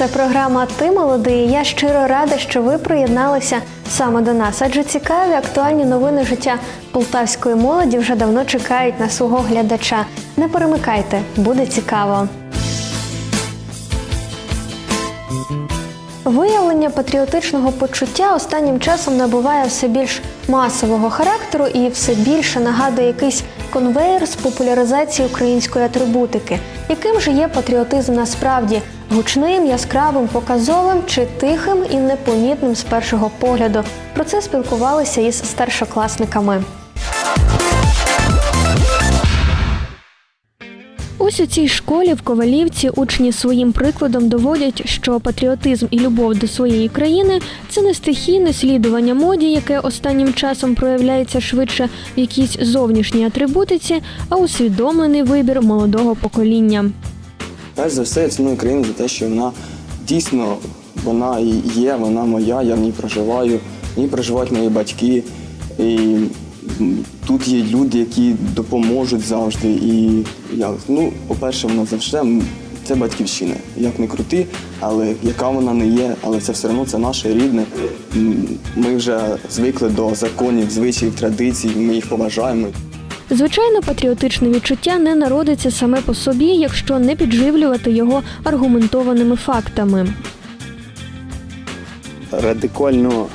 Це програма Ти молодий. Я щиро рада, що ви приєдналися саме до нас. Адже цікаві актуальні новини життя полтавської молоді вже давно чекають на свого глядача. Не перемикайте, буде цікаво. Виявлення патріотичного почуття останнім часом набуває все більш масового характеру і все більше нагадує якийсь конвейер з популяризації української атрибутики. Яким же є патріотизм насправді гучним, яскравим, показовим чи тихим і непомітним з першого погляду? Про це спілкувалися із старшокласниками. Ось у цій школі в Ковалівці учні своїм прикладом доводять, що патріотизм і любов до своєї країни це не стихійне слідування моді, яке останнім часом проявляється швидше в якійсь зовнішній атрибутиці, а усвідомлений вибір молодого покоління. Перш за все, я ціную країну за те, що вона дійсно вона і є, вона моя, я в ній проживаю, в ній проживають мої батьки. І тут є люди, які допоможуть завжди. І я, ну, по-перше, вона завжди це батьківщина. Як не крути, але яка вона не є, але це все одно це наше рідне. Ми вже звикли до законів, звичаїв, традицій, ми їх поважаємо. Звичайно, патріотичне відчуття не народиться саме по собі, якщо не підживлювати його аргументованими фактами. радикально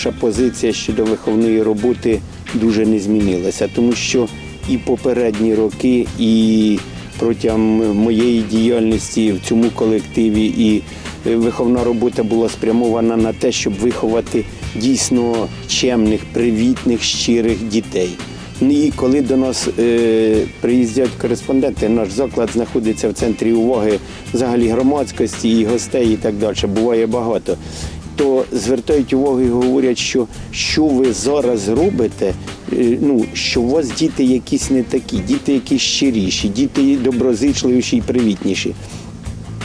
наша позиція щодо виховної роботи дуже не змінилася, тому що і попередні роки, і протягом моєї діяльності в цьому колективі, і е, виховна робота була спрямована на те, щоб виховати дійсно чемних, привітних, щирих дітей. Ну І коли до нас е, приїздять кореспонденти, наш заклад знаходиться в центрі уваги взагалі громадськості і гостей, і так далі. Буває багато. То звертають увагу і говорять, що що ви зараз робите, е, ну що у вас діти якісь не такі, діти якісь щиріші, діти доброзичливіші і привітніші.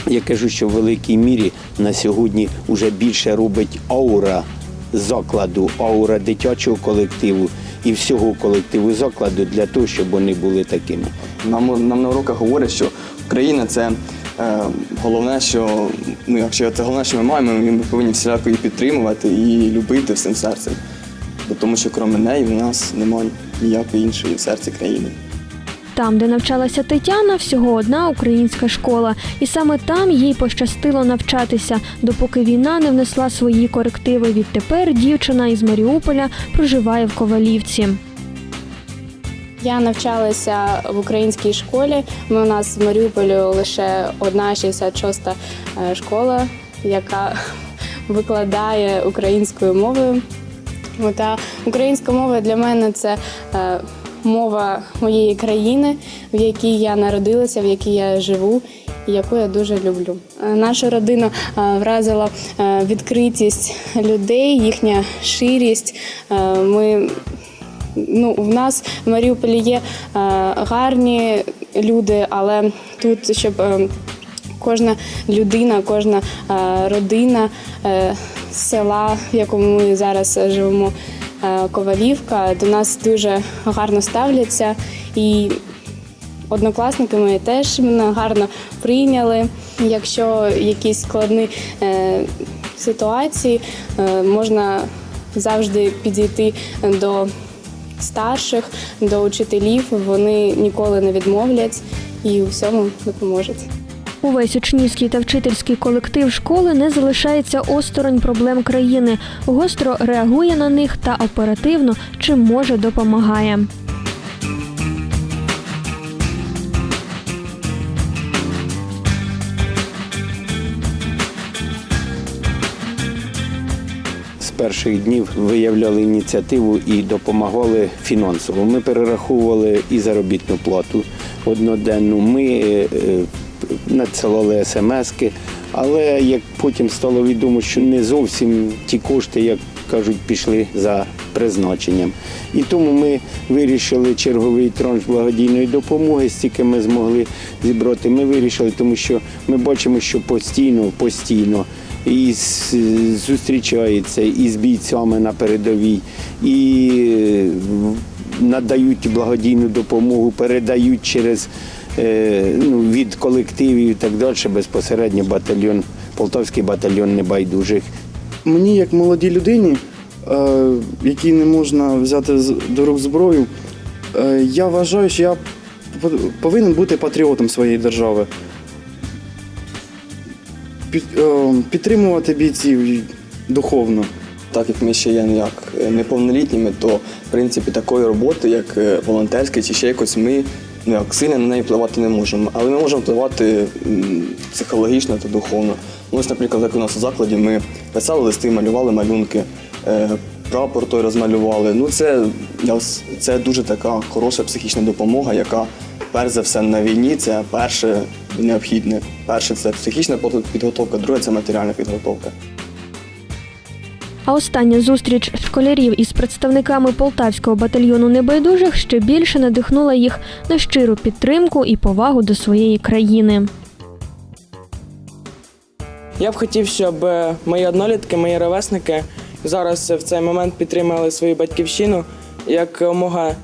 Я кажу, що в великій мірі на сьогодні вже більше робить аура закладу, аура дитячого колективу і всього колективу закладу для того, щоб вони були такими. Нам, нам на уроках говорять, що Україна це головне, що ну, якщо це головне, що ми маємо, ми повинні всіляко її підтримувати і любити всім серцем. Бо тому що крім неї в нас немає ніякої іншої в серці країни. Там, де навчалася Тетяна, всього одна українська школа, і саме там їй пощастило навчатися, допоки війна не внесла свої корективи. Відтепер дівчина із Маріуполя проживає в Ковалівці. Я навчалася в українській школі. Ми у нас в Маріуполі лише одна 66-та е, школа, яка викладає українською мовою. От, а українська мова для мене це е, мова моєї країни, в якій я народилася, в якій я живу. Яку я дуже люблю. Е, Нашу родину вразила відкритість людей, їхня ширість. Ми ну, в нас в Маріуполі є е, гарні люди, але тут, щоб е, кожна людина, кожна е, родина села, в якому ми зараз живемо, Ковалівка, до нас дуже гарно ставляться. І однокласники мої теж мене гарно прийняли. Якщо якісь складні е, ситуації, е, можна завжди підійти до старших, до учителів. Вони ніколи не відмовлять і у всьому допоможуть. Увесь учнівський та вчительський колектив школи не залишається осторонь проблем країни, гостро реагує на них та оперативно чим може допомагає. Перших днів виявляли ініціативу і допомагали фінансово. Ми перераховували і заробітну плату одноденну. Ми е, е, надсилали смски, але як потім стало відомо, що не зовсім ті кошти, як кажуть, пішли за призначенням. І тому ми вирішили черговий транш благодійної допомоги, стільки ми змогли зібрати. Ми вирішили, тому що ми бачимо, що постійно, постійно і з- зустрічається і з бійцями на передовій, і е, надають благодійну допомогу, передають через е, ну, від колективів і так далі, безпосередньо батальйон, Полтавський батальйон небайдужих. Мені, як молодій людині, е, якій не можна взяти до рук зброю, е, я вважаю, що я повинен бути патріотом своєї держави. Е, підтримувати бійців духовно. Так як ми ще є як е, неповнолітніми, то в принципі такої роботи, як е, волонтерська чи ще якось, ми ну, як сильно на неї впливати не можемо. Але ми можемо впливати психологічно та духовно. Ось, наприклад, як у нас у закладі, ми писали листи, малювали малюнки, прапор той розмалювали. Ну, це, це дуже така хороша психічна допомога, яка перш за все на війні це перше необхідне. Перше це психічна підготовка, друге це матеріальна підготовка. А остання зустріч школярів із представниками полтавського батальйону небайдужих ще більше надихнула їх на щиру підтримку і повагу до своєї країни. Я б хотів, щоб е, мої однолітки, мої ровесники зараз в цей момент підтримали свою батьківщину, якомога е,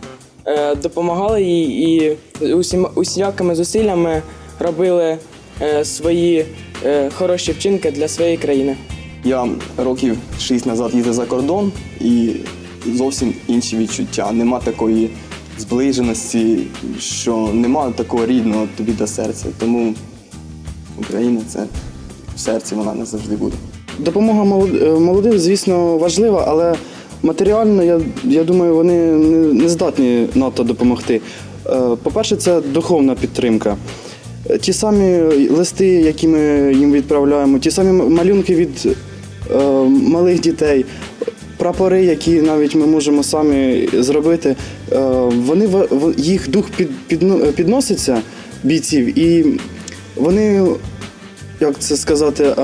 допомагали їй і усім, усілякими зусиллями робили е, свої е, хороші вчинки для своєї країни. Я років шість назад їздив за кордон і зовсім інші відчуття. Нема такої зближеності, що нема такого рідного тобі до серця. Тому Україна це в серці вона не завжди буде. Допомога е, молодим, звісно, важлива, але матеріально, я, я думаю, вони не, здатні надто допомогти. Е, По-перше, це духовна підтримка. Е, Ті самі листи, які ми їм відправляємо, ті самі малюнки від е, малих дітей, прапори, які навіть ми можемо самі зробити, вони їх дух під, підно- підноситься бійців, і вони, як це сказати,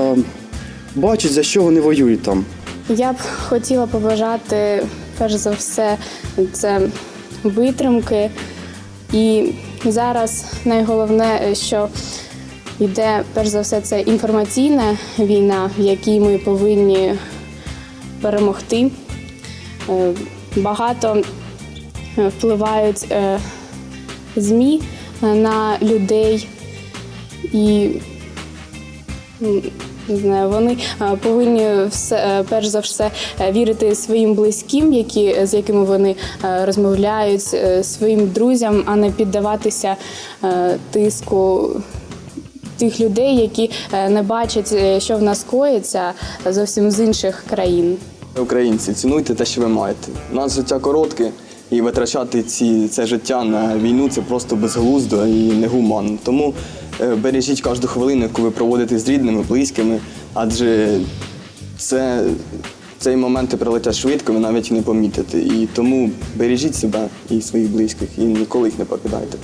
бачать, за що вони воюють там. Я б хотіла побажати, перш за все, це витримки. І зараз найголовне, що йде, перш за все, це інформаційна війна, в якій ми повинні перемогти. Е, Багато е, впливають е, ЗМІ на людей і Не знаю, вони повинні все е, перш за все е, вірити своїм близьким, які з якими вони е, розмовляють, своїм друзям, а не піддаватися тиску тих людей, які не бачать, що в нас коїться зовсім з інших країн. Українці, цінуйте те, що ви маєте. У нас життя коротке, і витрачати ці, це життя на війну це просто безглуздо і негуманно. Тому бережіть кожну хвилину, яку ви проводите з рідними, близькими, адже це, цей моменти прилетять швидко, ви навіть не помітите. І тому бережіть себе і своїх близьких, і ніколи їх не покидайте.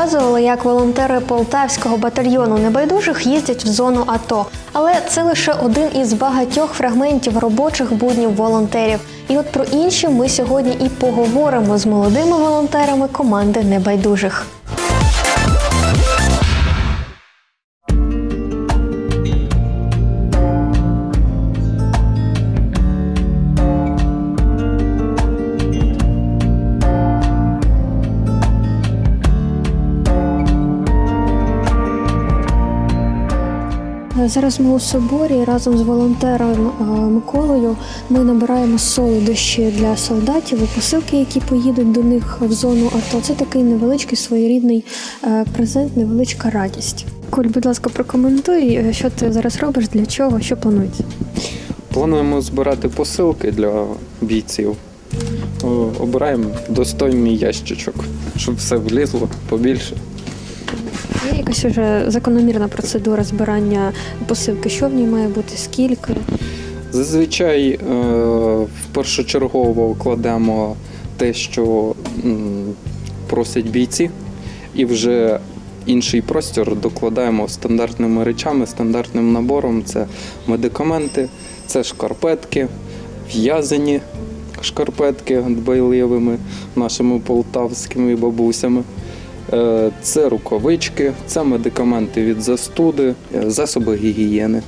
Показували, як волонтери полтавського батальйону небайдужих їздять в зону АТО. Але це лише один із багатьох фрагментів робочих буднів волонтерів. І от про інші ми сьогодні і поговоримо з молодими волонтерами команди небайдужих. Зараз ми у соборі разом з волонтером е, Миколою ми набираємо солодощі для солдатів і посилки, які поїдуть до них в зону АТО. Це такий невеличкий своєрідний е, презент, невеличка радість. Коль, будь ласка, прокоментуй, е, що ти зараз робиш, для чого, що планується. Плануємо збирати посилки для бійців. Обираємо достойний ящичок, щоб все влізло побільше. Є якась уже закономірна процедура збирання посилки, що в ній має бути, скільки. Зазвичай е, першочергово кладемо те, що просять бійці, і вже інший простір докладаємо стандартними речами, стандартним набором. Це медикаменти, це шкарпетки, в'язані шкарпетки дбайливими нашими полтавськими бабусями. Е, Це рукавички, це медикаменти від застуди, е, засоби гігієни.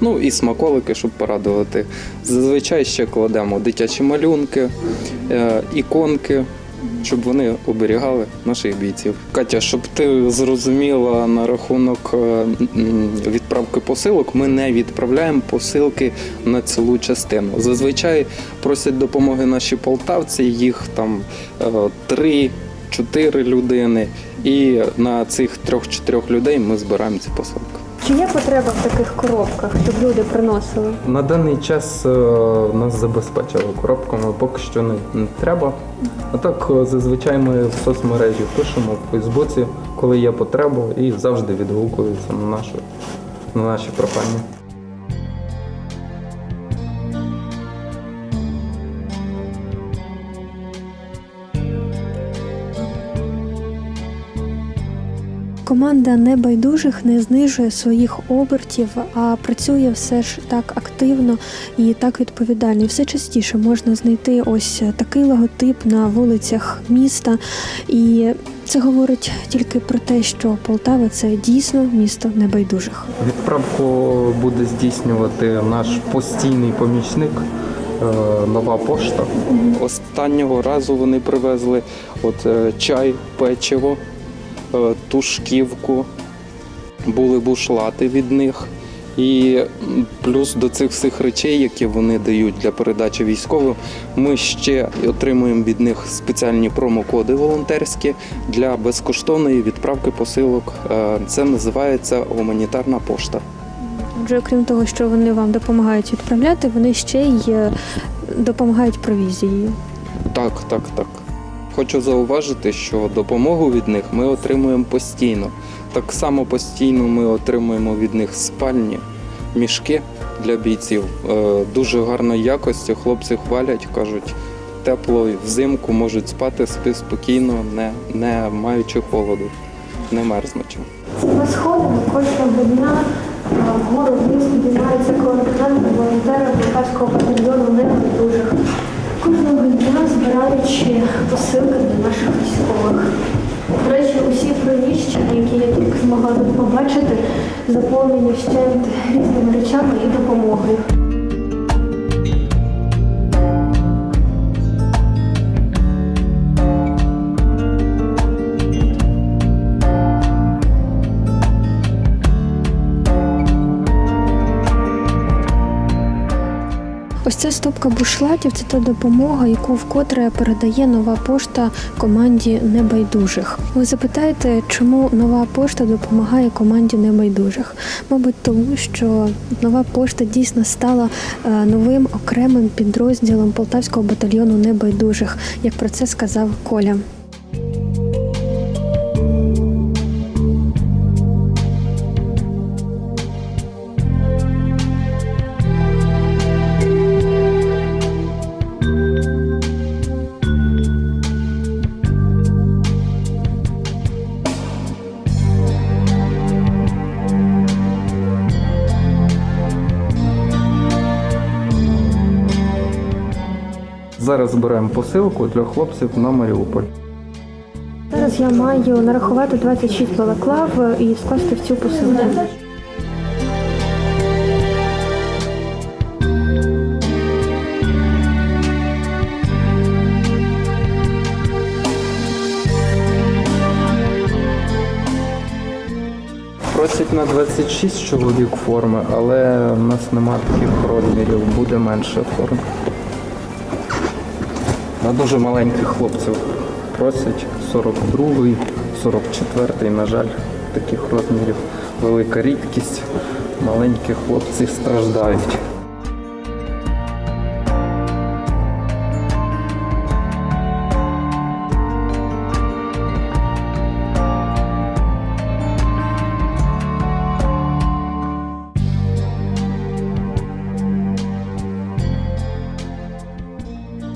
Ну і смаколики, щоб порадувати. Зазвичай ще кладемо дитячі малюнки, е, іконки, щоб вони оберігали наших бійців. Катя, щоб ти зрозуміла на рахунок відправки посилок, ми не відправляємо посилки на цілу частину. Зазвичай просять допомоги наші полтавці, їх там три. Чотири людини, і на цих трьох-чотирьох людей ми збираємо ці посилки. Чи є потреба в таких коробках, щоб люди приносили? На даний час е, нас забезпечили коробками, поки що не, не треба. А так е, зазвичай ми в соцмережі пишемо в Фейсбуці, коли є потреба, і завжди відгукуються на наші, на наші прохання. Команда небайдужих не знижує своїх обертів, а працює все ж так активно і так відповідально. І все частіше можна знайти ось такий логотип на вулицях міста. І це говорить тільки про те, що Полтава це дійсно місто небайдужих. Відправку буде здійснювати наш постійний помічник. е, Нова пошта. Останнього разу вони привезли от е, чай, печиво, е, тушківку, були бушлати від них. І плюс до цих всіх речей, які вони дають для передачі військовим, ми ще отримуємо від них спеціальні промокоди волонтерські для безкоштовної відправки посилок. Е, Це називається гуманітарна пошта. Отже, окрім того, що вони вам допомагають відправляти, вони ще й е, допомагають провізією. Так, так, так. Хочу зауважити, що допомогу від них ми отримуємо постійно. Так само постійно ми отримуємо від них спальні, мішки для бійців. Е, Дуже гарної якості. Хлопці хвалять, кажуть, тепло взимку можуть спати спи спокійно, не, не маючи холоду, не мерзнучи. Цими сходами кожного дня е, вгору вниз піднімаються координати волонтери Полтавського батальйону небайдужих. Кожного дня збираючи посилки для наших військових. До речі, усі приміщення, які я тільки змогла тут побачити, заповнені вщент різними речами і допомогою. Ця стопка бушлатів це та допомога, яку вкотре передає нова пошта команді небайдужих. Ви запитаєте, чому нова пошта допомагає команді небайдужих? Мабуть, тому що нова пошта дійсно стала е, новим окремим підрозділом полтавського батальйону небайдужих, як про це сказав Коля. Зараз збираємо посилку для хлопців на Маріуполь. Зараз я маю нарахувати 26 балаклав і скласти в цю посилку. Просять на 26 чоловік форми, але в нас нема таких розмірів, буде менше форм. На дуже маленьких хлопців просять 42-й, 44-й, на жаль, таких розмірів. Велика рідкість. Маленькі хлопці страждають.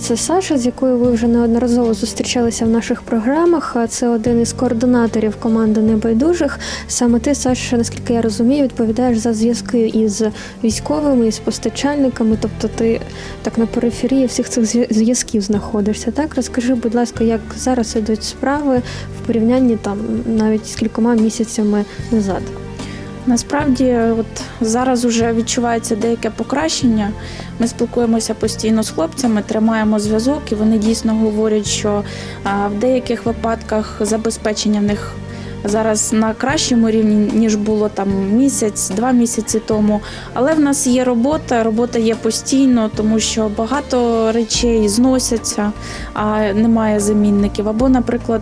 Це Саша, з якою ви вже неодноразово зустрічалися в наших програмах. Це один із координаторів команди небайдужих. Саме ти, Саша, наскільки я розумію, відповідаєш за зв'язки із військовими, із постачальниками. Тобто ти так на периферії всіх цих зв'язків знаходишся. Так розкажи, будь ласка, як зараз ідуть справи в порівнянні там навіть з кількома місяцями назад. Насправді, от зараз вже відчувається деяке покращення. Ми спілкуємося постійно з хлопцями, тримаємо зв'язок, і вони дійсно говорять, що в деяких випадках забезпечення в них зараз на кращому рівні, ніж було там місяць, два місяці тому. Але в нас є робота, робота є постійно, тому що багато речей зносяться, а немає замінників. Або, наприклад,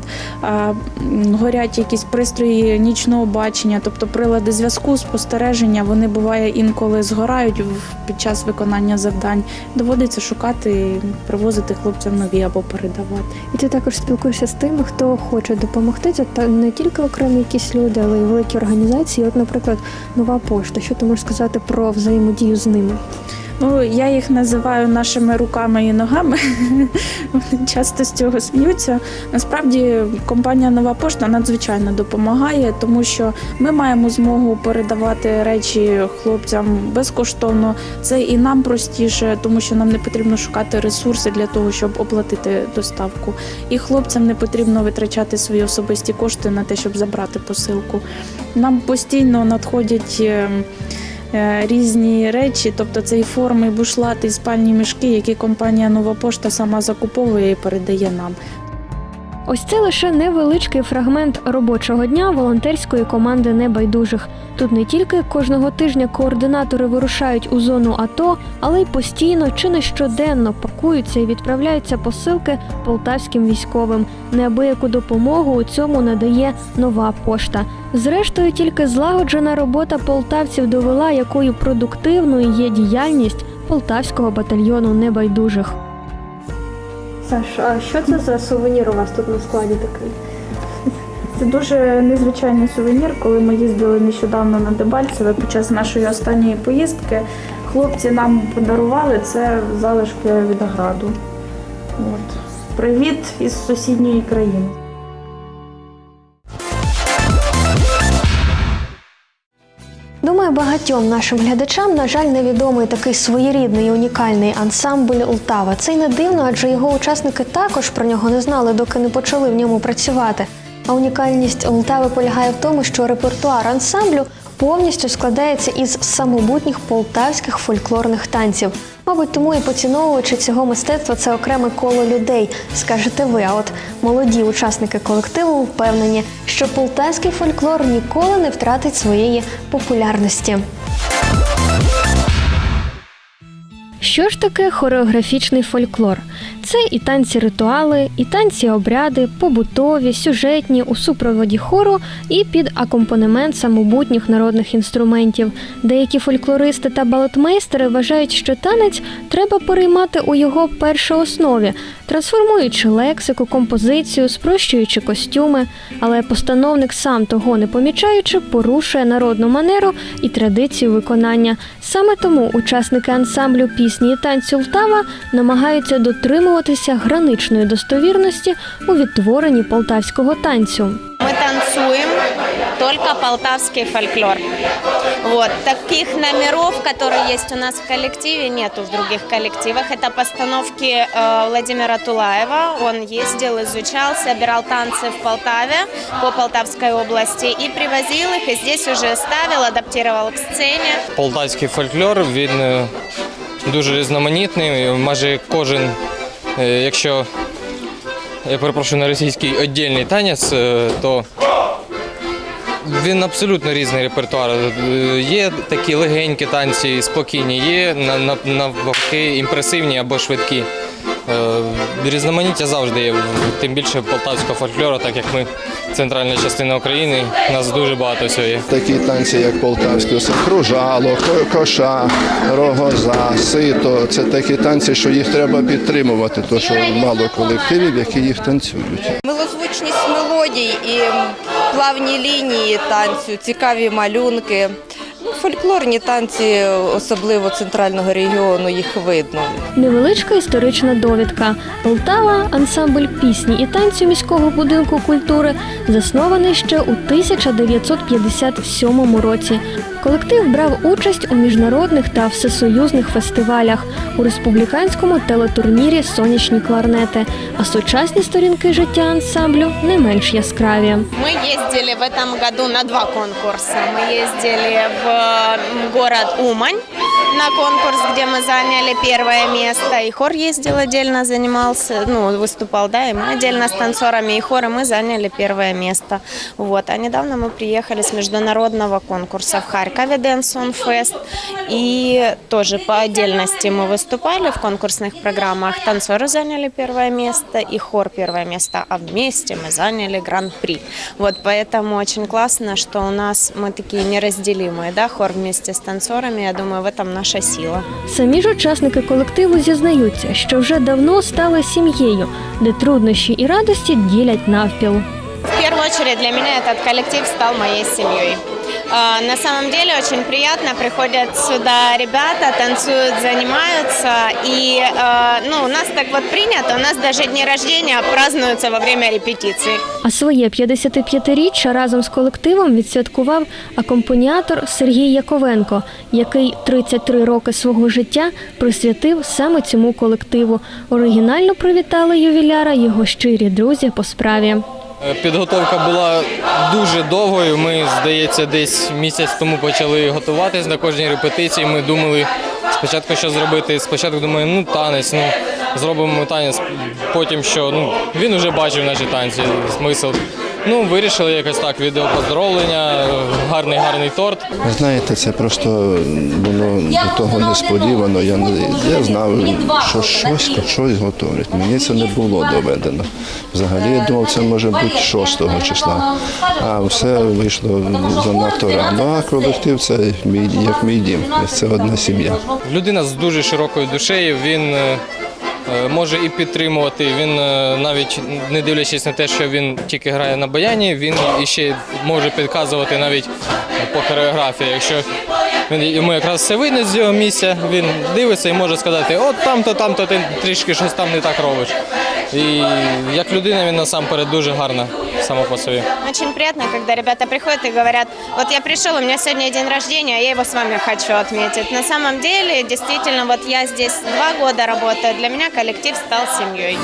горять якісь пристрої нічного бачення, тобто прилади зв'язку, спостереження, вони буває інколи згорають під час виконання завдань. Доводиться шукати, привозити хлопцям нові або передавати. І ти також спілкуєшся з тими, хто хоче допомогти. Це не тільки окремі якісь люди, але й великі організації. От, наприклад, нова пошта. Що ти можеш сказати про взаємодію з ними? Ну, я їх називаю нашими руками і ногами. Вони часто з цього сміються. Насправді компанія Нова пошта надзвичайно допомагає, тому що ми маємо змогу передавати речі хлопцям безкоштовно. Це і нам простіше, тому що нам не потрібно шукати ресурси для того, щоб оплатити доставку. І хлопцям не потрібно витрачати свої особисті кошти на те, щоб забрати посилку. Нам постійно надходять. Е, різні речі, тобто це і форми, бушлати, і спальні мішки, які компанія Нова Пошта сама закуповує і передає нам. Ось це лише невеличкий фрагмент робочого дня волонтерської команди небайдужих. Тут не тільки кожного тижня координатори вирушають у зону АТО, але й постійно чи не щоденно пакуються і відправляються посилки полтавським військовим. Неабияку допомогу у цьому надає нова пошта. Зрештою, тільки злагоджена робота полтавців довела, якою продуктивною є діяльність полтавського батальйону небайдужих. Саш, а що це за сувенір у вас тут на складі такий? Це дуже незвичайний сувенір. Коли ми їздили нещодавно на Дебальцеве під час нашої останньої поїздки, хлопці нам подарували це залишки від граду. От. Привіт із сусідньої країни. Багатьом нашим глядачам, на жаль, невідомий такий своєрідний і унікальний ансамбль Ултава. Це й не дивно, адже його учасники також про нього не знали, доки не почали в ньому працювати. А унікальність Ултави полягає в тому, що репертуар ансамблю повністю складається із самобутніх полтавських фольклорних танців. Мабуть, тому і поціновувачі цього мистецтва це окреме коло людей, скажете ви. А от молоді учасники колективу впевнені, що полтавський фольклор ніколи не втратить своєї популярності. Що ж таке хореографічний фольклор? Це і танці ритуали, і танці обряди, побутові, сюжетні у супроводі хору і під акомпанемент самобутніх народних інструментів. Деякі фольклористи та балетмейстери вважають, що танець треба переймати у його першооснові, трансформуючи лексику, композицію, спрощуючи костюми. Але постановник сам того не помічаючи, порушує народну манеру і традицію виконання. Саме тому учасники ансамблю пісні і танцю Лтава намагаються дотримуватися граничної достовірності у відтворенні полтавського танцю. Мы танцуем только полтавский фольклор. Вот. Таких номеров, которые есть у нас в коллективе, нету в других коллективах. Это постановки э, Владимира Тулаева. Он ездил, изучал, собирал танцы в Полтаве по Полтавской области и привозил их, и здесь уже ставил, адаптировал к сцене. полтавський фольклор він е, дуже різноманітний. Майже кожен, е, якщо я перепрошую на російський віддільний танець, е, то він абсолютно різний репертуар. Е, Є такі легенькі танці, спокійні, є на- на- навпаки імпресивні або швидкі. Е, Різноманіття завжди є, тим більше полтавського фольклору, так як ми центральна частина України, нас дуже багато всього є. Такі танці, як полтавський, це кружало, коша, рогоза, сито. Це такі танці, що їх треба підтримувати, тому що мало колективів, які їх танцюють. Милозвучність мелодій і плавні лінії танцю, цікаві малюнки Ну, фольклорні танці, особливо центрального регіону, їх видно. Невеличка історична довідка. Полтава ансамбль пісні і танцю міського будинку культури заснований ще у 1957 році. Колектив брав участь у міжнародних та всесоюзних фестивалях у республіканському телетурнірі Сонячні кларнети. А сучасні сторінки життя ансамблю не менш яскраві. Мы ездили в этом году на два конкурса. Мы ездили в м, город Умань на конкурс, где мы заняли первое место. И хор ездил отдельно, занимался, ну, выступал, да, и мы отдельно с танцорами и хором мы заняли первое место. Вот. А недавно мы приехали с международного конкурса в Харькове Dance on Fest. И тоже по отдельности мы выступали в конкурсных программах. Танцоры заняли первое место и хор первое место, а вместе мы заняли гран-при. Вот поэтому очень классно, что у нас мы такие неразделимые, да, хор вместе с танцорами. Я думаю, в этом наша сила. Самі ж учасники колективу зізнаються, що вже давно стали сім'єю, де труднощі і радості ділять навпіл. В першу чергу для мене цей колектив став моєю семьей. На самом деле очень приятно, приходят сюда ребята, танцуют, занимаются. И ну, у нас так вот принято, у нас даже дни рождения празднуются во время репетиций. А своє 55-річчя разом з колективом відсвяткував акомпаніатор Сергій Яковенко, який 33 роки свого життя присвятив саме цьому колективу. Оригінально привітали ювіляра його щирі друзі по справі. Е, Підготовка була дуже довгою. Ми, здається, десь місяць тому почали готуватись на кожній репетиції. Ми думали спочатку, що зробити. Спочатку думаю, ну танець, ну зробимо танець. Потім що ну він вже бачив наші танці, смисл. Ну, вирішили якось так, відео поздоровлення, гарний гарний торт. Знаєте, це просто воно до того несподівано. Я не я знав, що щось щось готовлять. Мені це не було доведено. Взагалі я думав, це може бути 6 числа. А все вийшло занадто рано. А колектив це мій як мій дім. Це одна сім'я. Людина з дуже широкою душею. Він е, може і підтримувати. Він е, навіть не дивлячись на те, що він тільки грає на баяні, він і ще може підказувати навіть по хореографії. Якщо він йому якраз все видно з його місця, він дивиться і може сказати, от там-то, там-то ти трішки щось там не так робиш. І як людина він насамперед дуже гарна сама по собі. Очень приятно, когда ребята приходят и говорят, вот я пришел, у меня сегодня день рождения, я его с вами хочу отметить. На самом деле, действительно, вот я здесь два года работаю, для меня коллектив стал семьей.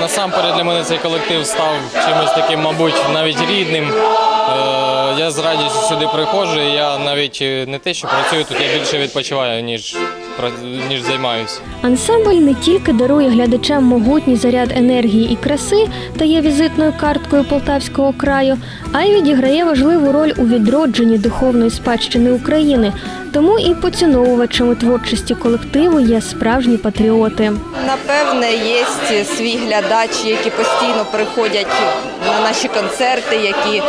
Насамперед для мене цей колектив став чимось таким, мабуть, навіть рідним. Я з радістю сюди приходжу. і Я навіть е, не те, що працюю тут, я більше відпочиваю, ніж, ніж займаюся. Ансамбль не тільки дарує глядачам могутній заряд енергії і краси та є візитною карткою Полтавського краю, а й відіграє важливу роль у відродженні духовної спадщини України. Тому і поціновувачами творчості колективу є справжні патріоти. Напевне, є свій глядач, які постійно приходять на наші концерти, які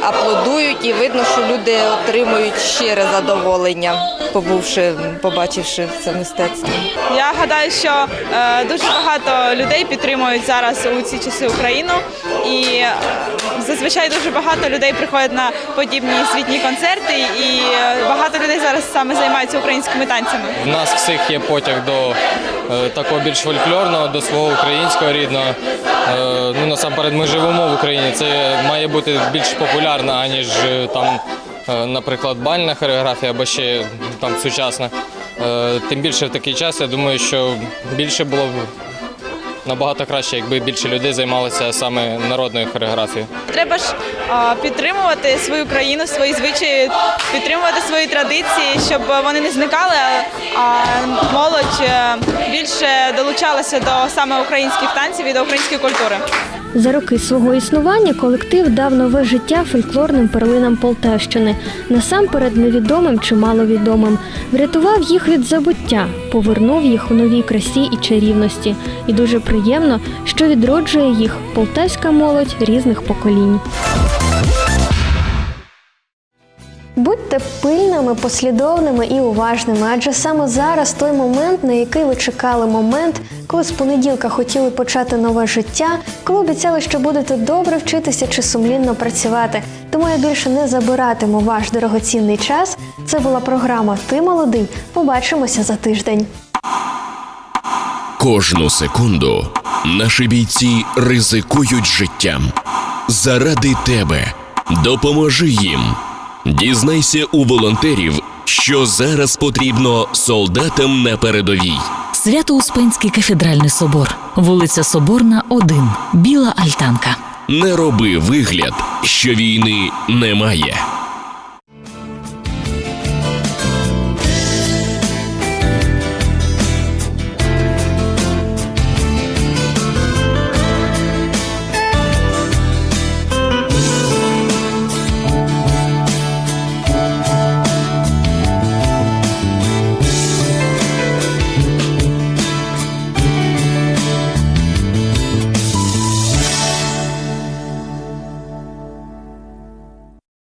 аплодують, і видно, що люди отримують щире задоволення, побувши, побачивши це мистецтво. Я гадаю, що е, дуже багато людей підтримують зараз у ці часи Україну, і е, зазвичай дуже багато людей приходять на подібні світні концерти, і е, багато людей зараз саме займаються українськими танцями. В нас всіх є потяг до е, такого більш фольклорного, до свого українського рідного. Е, ну, насамперед, ми живемо в Україні. Це має бути більш популярно, аніж там, наприклад, бальна хореографія або ще там сучасна. Тим більше в такий час, я думаю, що більше було б набагато краще, якби більше людей займалися саме народною хореографією. Треба ж підтримувати свою країну, свої звичаї, підтримувати свої традиції, щоб вони не зникали, а молодь е, більше долучалася до саме українських танців і до української культури. За роки свого існування колектив дав нове життя фольклорним перлинам Полтавщини, насамперед невідомим чи маловідомим. Врятував їх від забуття, повернув їх у новій красі і чарівності. І дуже приємно, що відроджує їх полтавська молодь різних поколінь. Будьте пильними, послідовними і уважними, адже саме зараз той момент, на який ви чекали момент, коли з понеділка хотіли почати нове життя, коли обіцяли, що будете добре вчитися чи сумлінно працювати. Тому я більше не забиратиму ваш дорогоцінний час. Це була програма Ти молодий. Побачимося за тиждень. Кожну секунду наші бійці ризикують життям. Заради тебе допоможи їм. Дізнайся у волонтерів, що зараз потрібно солдатам на передовій. Свято-Успенський кафедральний собор, вулиця Соборна, 1, Біла Альтанка. Не роби вигляд, що війни немає.